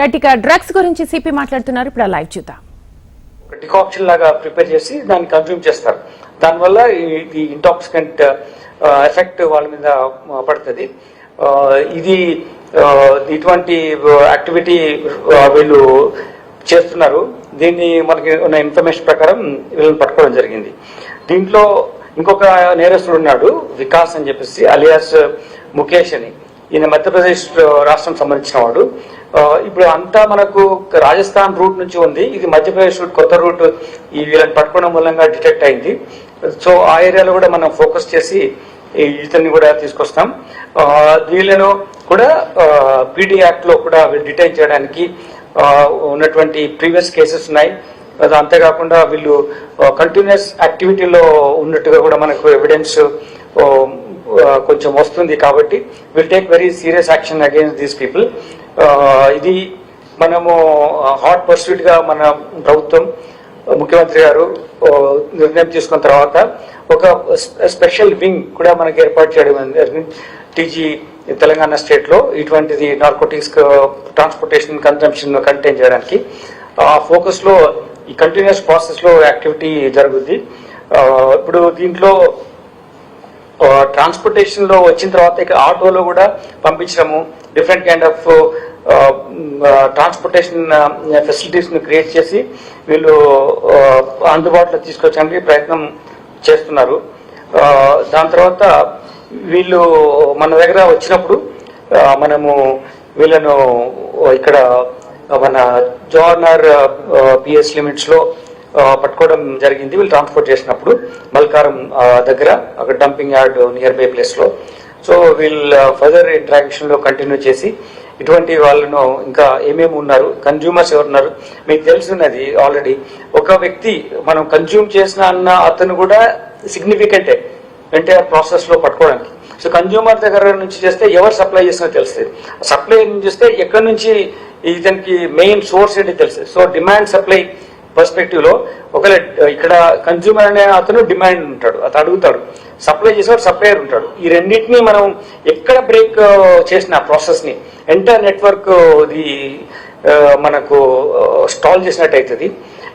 Right ఇక drugs గురించి CP మాట్లాడుతున్నారు. ఇప్పుడు లైవ్ చూద్దాం. డికాక్షన్ లాగా ప్రిపేర్ చేసి దాన్ని కన్జ్యూమ్ చేస్తారు. దానివల్ల ఈ- ఇంటాక్సికెంట్ ఎఫెక్ట్ uh, వాళ్ళ మీద uh, పడుతుంది. Uh, ఇది ఇటువంటి యాక్టివిటీ వీళ్ళు చేస్తున్నారు. దీన్ని మనకి ఉన్న ఇన్ఫర్మేషన్ ప్రకారం వీళ్ళని పట్టుకోవడం జరిగింది. దీంట్లో ఇంకొక నేరస్తుడు ఉన్నాడు వికాస్ అని చెప్పేసి అలియాస్ ముఖేష్ అని. ఈయన మధ్యప్రదేశ్ రాష్ట్రం సంబంధించిన వాడు. ఇప్పుడు అంతా మనకు రాజస్థాన్ రూట్ నుంచి ఉంది. ఇది మధ్యప్రదేశ్ రూట్ కొత్త రూట్. ఈ వీళ్ళని పట్టుకోవడం మూలంగా డిటెక్ట్ అయింది. సో ఆ ఏరియాలో కూడా మనం ఫోకస్ చేసి ఈ ఇతన్ని కూడా తీసుకొస్తాం. వీళ్ళను కూడా పీడీ యాక్ట్లో కూడా వీళ్ళు డిటైన్ చేయడానికి ఉన్నటువంటి ప్రీవియస్ కేసెస్ ఉన్నాయి. అది అంతేకాకుండా వీళ్ళు కంటిన్యూస్ యాక్టివిటీలో ఉన్నట్టుగా కూడా మనకు ఎవిడెన్స్ కొంచెం వస్తుంది కాబట్టి will take very serious action against these people ఇది మనము హాట్ పర్సూట్గా మన ప్రభుత్వం ముఖ్యమంత్రి గారు నిర్ణయం తీసుకున్న తర్వాత ఒక స్పెషల్ వింగ్ కూడా మనకి ఏర్పాటు చేయడం జరిగింది. టీజీ తెలంగాణ స్టేట్లో ఇటువంటిది నార్కోటిక్స్ ట్రాన్స్పోర్టేషన్ కన్సంప్షన్ కంటైన్ చేయడానికి. ఆ ఫోకస్లో ఈ కంటిన్యూస్ ప్రాసెస్లో యాక్టివిటీ జరుగుద్ది. ఇప్పుడు దీంట్లో ట్రాన్స్పోర్టేషన్లో వచ్చిన తర్వాత ఇక ఆటోలో కూడా పంపించడము డిఫరెంట్ కైండ్ ఆఫ్ ట్రాన్స్పోర్టేషన్ ఫెసిలిటీస్ని క్రియేట్ చేసి వీళ్ళు అందుబాటులో తీసుకొచ్చడానికి ప్రయత్నం చేస్తున్నారు. దాని తర్వాత వీళ్ళు మన దగ్గర వచ్చినప్పుడు మనము వీళ్ళను ఇక్కడ మన జవహర్లాల్ పిఎస్ లిమిట్స్లో పట్టుకోవడం జరిగింది. వీళ్ళు ట్రాన్స్పోర్ట్ చేసినప్పుడు మల్కారం దగ్గర అక్కడ డంపింగ్ యార్డ్ నియర్ బై ప్లేస్లో సో వీళ్ళు ఫర్దర్ ఇంటరాక్షన్లో కంటిన్యూ చేసి ఇటువంటి వాళ్ళను ఇంకా ఏమేమి ఉన్నారు కన్జ్యూమర్స్ ఎవరున్నారు మీకు తెలుసున్నది ఆల్రెడీ ఒక వ్యక్తి మనం కన్జ్యూమ్ చేసిన అన్న అతను కూడా సిగ్నిఫికెంటే అంటే ఆ ప్రాసెస్లో పట్టుకోవడానికి. సో కన్జ్యూమర్ దగ్గర నుంచి చేస్తే ఎవరు సప్లై చేసినా తెలుస్తుంది. సప్లై నుంచి చేస్తే ఎక్కడి నుంచి ఇతనికి మెయిన్ సోర్స్ ఏంటి తెలుస్తుంది. సో డిమాండ్ సప్లై పర్స్పెక్టివ్లో ఒకవేళ ఇక్కడ కన్జ్యూమర్ అనే అతను డిమాండ్ ఉంటాడు అతను అడుగుతాడు సప్లై చేసేవాడు సప్లయర్ ఉంటాడు. ఈ రెండింటిని మనం ఎక్కడ బ్రేక్ చేసిన ప్రాసెస్ని ఎంటర్ నెట్వర్క్ ఇది మనకు స్టాల్ చేసినట్టు అవుతుంది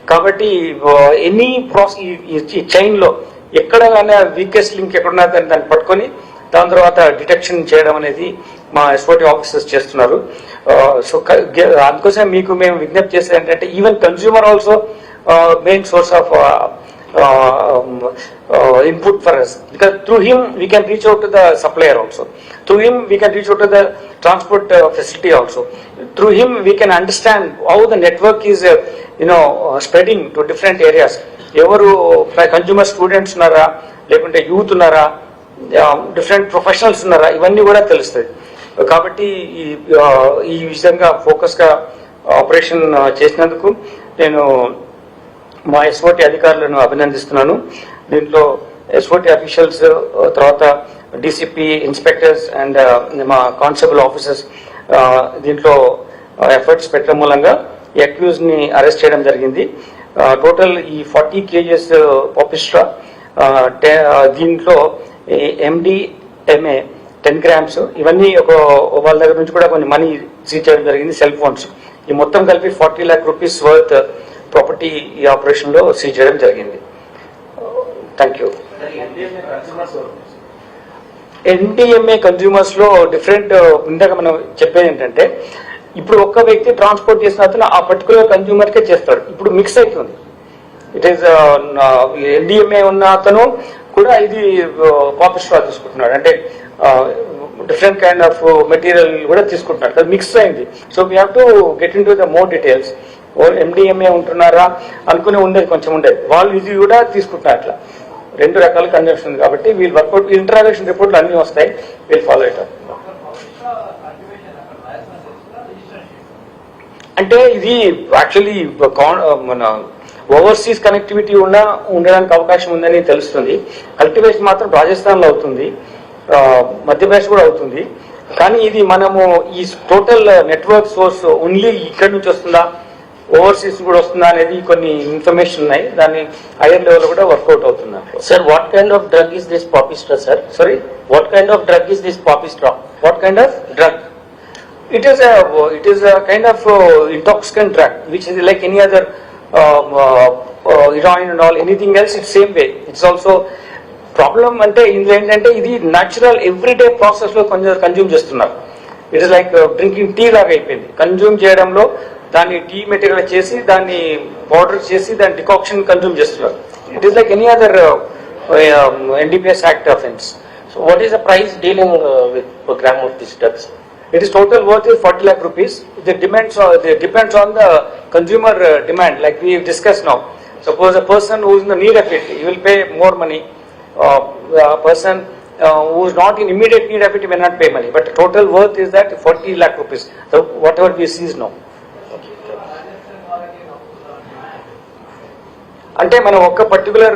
కాబట్టి ఎనీ ప్రాసెస్ ఈ చైన్లో ఎక్కడ వీకెస్ట్ లింక్ ఎక్కడున్నా దాన్ని దాన్ని పట్టుకొని దాని తర్వాత డిటెక్షన్ చేయడం అనేది మా ఎస్ఓటి ఆఫీసర్స్ చేస్తున్నారు. సో అందుకోసం మీకు మేము విజ్ఞప్తి చేసేది ఏంటంటే even consumer also main source of input for us because through him we can reach out the supplier also through him we can reach out the transport facility also through him we can understand how the network is you know spreading to different areas ఎవరు consumer students ఉన్నారా లేకుంటే youth ఉన్నారా different professionals ఉన్నారా? ఇవన్నీ కూడా తెలుస్తాయి. కాబట్టి ఈ ఈ విధంగా ఫోకస్గా ఆపరేషన్ చేసినందుకు నేను మా ఎస్ఓటి అధికారులను అభినందిస్తున్నాను. దీంట్లో ఎస్ఓటి అఫీషియల్స్ తర్వాత డిసిపి ఇన్స్పెక్టర్స్ అండ్ మా కానిస్టేబుల్ ఆఫీసర్స్ దీంట్లో ఎఫర్ట్స్ పెట్టడం మూలంగా ఈ అక్యూజ్ అరెస్ట్ చేయడం జరిగింది. టోటల్ ఈ ఫార్టీ కేజెస్ పాపిస్ట్రా దీంట్లో ఎండిఎంఏ టెన్ గ్రామ్స్ ఇవన్నీ ఒక వాళ్ళ దగ్గర నుంచి కూడా కొన్ని మనీ సీజ్ చేయడం జరిగింది సెల్ ఫోన్స్ ఈ మొత్తం కలిపి forty lakh rupees worth property ఈ ఆపరేషన్లో సీజ్ చేయడం జరిగింది. థ్యాంక్ యూ ఎన్టీఎంఏ కన్జ్యూమర్స్లో డిఫరెంట్ ఇందాక మనం చెప్పేది ఏంటంటే ఇప్పుడు ఒక్క వ్యక్తి ట్రాన్స్పోర్ట్ చేసిన అతను ఆ పర్టికులర్ కన్జ్యూమర్కే చేస్తాడు. ఇప్పుడు మిక్స్ అవుతుంది. ఇట్ ఈస్ ఎన్డీఎంఏ ఉన్న అతను కూడా ఇది కాపీ స్ట్రా తీసుకుంటున్నాడు. అంటే డిఫరెంట్ కైండ్ ఆఫ్ మెటీరియల్ కూడా తీసుకుంటున్నాడు. అది మిక్స్ అయింది. So we have to get in to the more details MDMA ఉంటున్నారా? అనుకుని ఉండేది కొంచెం ఉండేది. వాళ్ళు ఇది కూడా తీసుకుంటున్నారు అట్లా. రెండు రకాల కన్జంప్షన్ ఉంది కాబట్టి వీళ్ళు వర్కౌట్ ఇంటరాగేషన్ రిపోర్ట్లు అన్ని వస్తాయి. వీళ్ళు ఫాలో అవుతారు అంటే ఇది యాక్చువల్లీ మన ఓవర్సీస్ కనెక్టివిటీ ఉన్న ఉండడానికి అవకాశం ఉందని తెలుస్తుంది. కల్టివేషన్ మాత్రం రాజస్థాన్లో అవుతుంది మధ్యప్రదేశ్ కూడా అవుతుంది. కానీ ఇది మనము ఈ టోటల్ నెట్వర్క్ సోర్స్ ఓన్లీ ఇక్కడ నుంచి వస్తుందా? ఓవర్సీస్ కూడా వస్తుందా అనేది కొన్ని ఇన్ఫర్మేషన్ ఉన్నాయి. దాన్ని హైయర్ లెవెల్ కూడా వర్కౌట్ అవుతుంది. Kind of drug is this poppy straw, sir? Sorry What kind of drug is this poppy straw? What kind of Drug. It is a it is a kind of uh, intoxicant drug, which is like and all anything else it's same way it's also problem problem అంటే ఇందులో ఏంటంటే ఇది natural everyday ప్రాసెస్లో కొంచెం consume చేస్తున్నారు. It is like drinking tea లాగా అయిపోయింది. Consume చేయడంలో దాన్ని టీ మెటీరియల్ చేసి దాన్ని పౌడర్ చేసి దాని డికాక్షన్ కన్జ్యూమ్ చేస్తున్నారు. It is like any other NDPS act offence so what is the price dealing with gram of this drugs? It is total worth is 40 lakh rupees. The depends on, it depends on the consumer uh, demand, like we discussed now. Suppose a person who is in the need of it, he will pay more money. Uh, a person uh, who is not in immediate need of it, he may not pay money. But total worth is that 40 lakh rupees. So whatever we see is now. అంటే మనం ఒక particular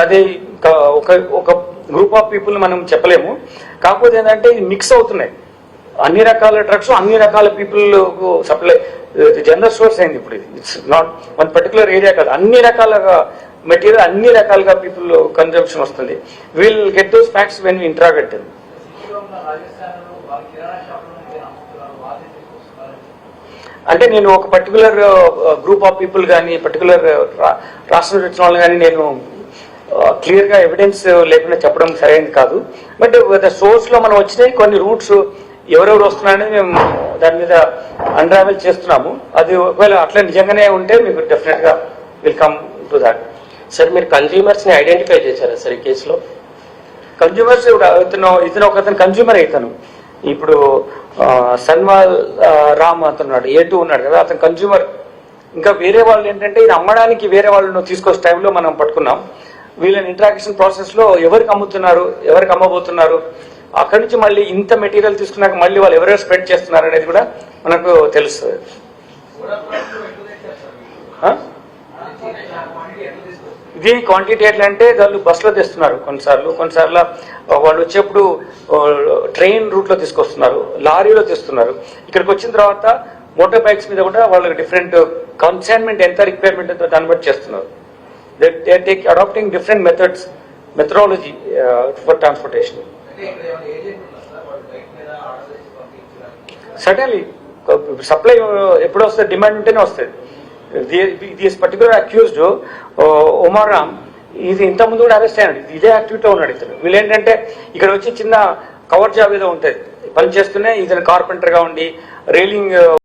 అదే ఒక ఒక group of people మనం చెప్పలేము కాకపోతే ఏంటంటే ఇది మిక్స్ అవుతున్నాయి అన్ని రకాల డ్రగ్స్ అన్ని రకాల పీపుల్ సప్లై జనరల్ సోర్స్ అయింది ఇప్పుడు ఇది. It's not one particular area కాదు. అన్ని రకాల మెటీరియల్ అన్ని రకాలుగా పీపుల్ కన్జంప్షన్ వస్తుంది. Will get those facts when interrogate అంటే నేను ఒక పర్టికులర్ గ్రూప్ ఆఫ్ పీపుల్ కానీ పర్టికులర్ రాష్ట్రం వచ్చిన వాళ్ళు కానీ నేను uh, క్లియర్గా ఎవిడెన్స్ లేకుండా చెప్పడం సరైనది కాదు. బట్ ద సోర్స్లో మనం వచ్చినాయి కొన్ని రూట్స్ ఎవరెవరు వస్తున్నారనేది మేము దాని మీద అన్రావెల్ చేస్తున్నాము. అది ఒకవేళ అట్లా నిజంగానే ఉంటే మీకు డెఫినెట్గా will come to that sir మీరు కన్జ్యూమర్స్ని ఐడెంటిఫై చేశారా సార్ ఈ కేసులో? కన్జ్యూమర్స్ ఇప్పుడు ఇతను ఇతను ఒక అతను కన్జ్యూమర్ అవుతాను ఇప్పుడు సన్వాల్ రామ్ అతనున్నాడు ఏ టూ ఉన్నాడు కదా అతను కన్జ్యూమర్ ఇంకా వేరే వాళ్ళు ఏంటంటే ఇది అమ్మడానికి వేరే వాళ్ళను తీసుకొచ్చే టైంలో మనం పట్టుకున్నాం. వీళ్ళని ఇంట్రాక్షన్ ప్రాసెస్లో ఎవరికి అమ్ముతున్నారు ఎవరికి అమ్మబోతున్నారు? అక్కడి నుంచి మళ్ళీ ఇంత మెటీరియల్ తీసుకున్నాక మళ్ళీ వాళ్ళు ఎవరెవరు స్ప్రెడ్ చేస్తున్నారు అనేది కూడా మనకు తెలుస్తుంది. ఇది క్వాంటిటీ ఎట్లా అంటే వాళ్ళు బస్సులో తెస్తున్నారు కొన్నిసార్లు. కొన్నిసార్లు వాళ్ళు వచ్చేప్పుడు ట్రైన్ రూట్లో తీసుకొస్తున్నారు లారీలో తెస్తున్నారు. ఇక్కడికి వచ్చిన తర్వాత మోటార్ బైక్స్ మీద కూడా వాళ్ళకి డిఫరెంట్ కన్సైన్మెంట్ ఎంత రిక్వైర్మెంట్ ఎంతో దాన్ని బట్టి చేస్తున్నారు. They take adapting different methods methodology for transportation suddenly supply ఎప్పుడు వస్తుంది డిమాండ్ ఉంటేనే వస్తుంది దిస్ పర్టికులర్ అక్యూజ్డ్ ఉమారామ్ ఇది ఇంత ముందు కూడా అరెస్ట్ అయ్యాడు ఇదే యాక్టివిటీలో ఉన్నాడు ఇతను. వీళ్ళు ఏంటంటే ఇక్కడ వచ్చి చిన్న కవర్ జాబ్ ఏదో ఉంటుంది. పని చేస్తూనే ఇతను కార్పెంటర్గా ఉండి రైలింగ్